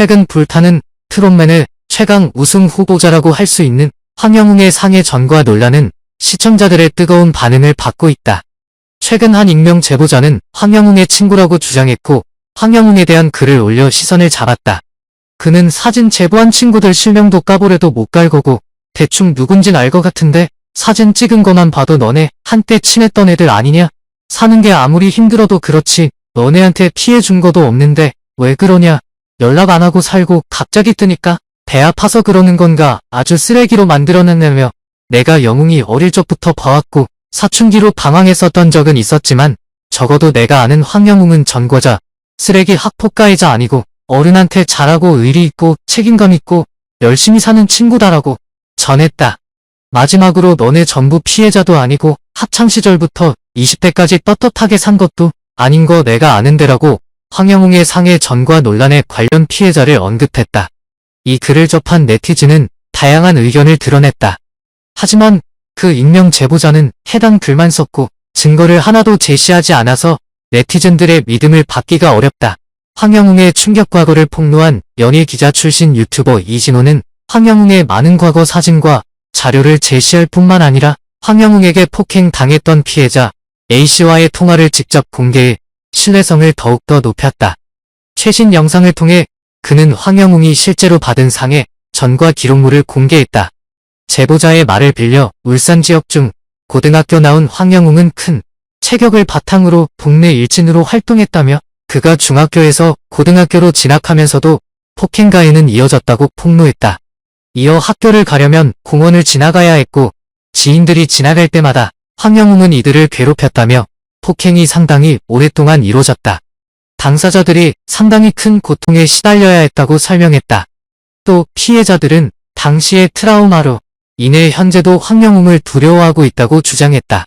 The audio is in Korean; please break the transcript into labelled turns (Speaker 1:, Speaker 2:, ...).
Speaker 1: 최근 불타는 트롯맨의 최강 우승 후보자라고 할 수 있는 황영웅의 상해 전과 논란은 시청자들의 뜨거운 반응을 받고 있다. 최근 한 익명 제보자는 황영웅의 친구라고 주장했고 황영웅에 대한 글을 올려 시선을 잡았다. 그는 사진 제보한 친구들 실명도 까보래도 못 갈 거고 대충 누군진 알 것 같은데 사진 찍은 거만 봐도 너네 한때 친했던 애들 아니냐? 사는 게 아무리 힘들어도 그렇지 너네한테 피해 준 것도 없는데 왜 그러냐? 연락 안 하고 살고 갑자기 뜨니까 배 아파서 그러는 건가 아주 쓰레기로 만들어냈냐며 내가 영웅이 어릴 적부터 봐왔고 사춘기로 방황했었던 적은 있었지만 적어도 내가 아는 황영웅은 전과자 쓰레기 학폭가이자 아니고 어른한테 잘하고 의리 있고 책임감 있고 열심히 사는 친구다라고 전했다. 마지막으로 너네 전부 피해자도 아니고 학창시절부터 20대까지 떳떳하게 산 것도 아닌 거 내가 아는 데라고 황영웅의 상해 전과 논란의 관련 피해자를 언급했다. 이 글을 접한 네티즌은 다양한 의견을 드러냈다. 하지만 그 익명 제보자는 해당 글만 썼고 증거를 하나도 제시하지 않아서 네티즌들의 믿음을 받기가 어렵다. 황영웅의 충격 과거를 폭로한 연예 기자 출신 유튜버 이진호는 황영웅의 많은 과거 사진과 자료를 제시할 뿐만 아니라 황영웅에게 폭행 당했던 피해자 A씨와의 통화를 직접 공개해 신뢰성을 더욱더 높였다. 최신 영상을 통해 그는 황영웅이 실제로 받은 상의 전과 기록물을 공개했다. 제보자의 말을 빌려 울산 지역 중 고등학교 나온 황영웅은 큰 체격을 바탕으로 동네 일진으로 활동했다며 그가 중학교에서 고등학교로 진학하면서도 폭행가해는 이어졌다고 폭로했다. 이어 학교를 가려면 공원을 지나가야 했고 지인들이 지나갈 때마다 황영웅은 이들을 괴롭혔다며 폭행이 상당히 오랫동안 이루어졌다. 당사자들이 상당히 큰 고통에 시달려야 했다고 설명했다. 또 피해자들은 당시의 트라우마로 인해 현재도 황영웅을 두려워하고 있다고 주장했다.